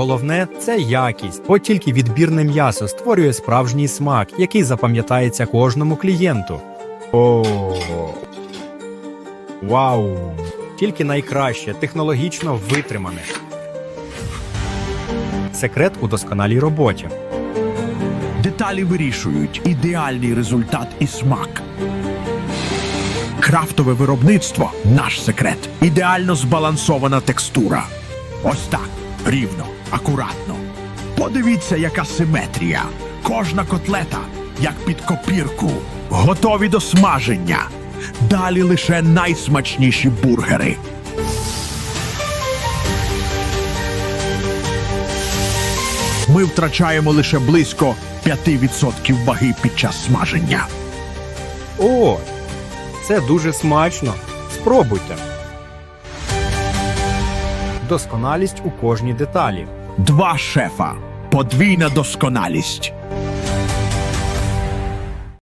головне це якість. От тільки відбірне м'ясо створює справжній смак, який запам'ятається кожному клієнту. О, вау! Тільки найкраще, технологічно витримане. Секрет у досконалій роботі. Деталі вирішують ідеальний результат і смак. Крафтове виробництво наш секрет. Ідеально збалансована текстура. Ось так, рівно, акуратно. Подивіться, яка симетрія. Кожна котлета, як під копірку. Готові до смаження. Далі лише найсмачніші бургери. Ми втрачаємо лише близько 5% ваги під час смаження. О, це дуже смачно. Спробуйте. Досконалість у кожній деталі. Два шефа. Подвійна досконалість.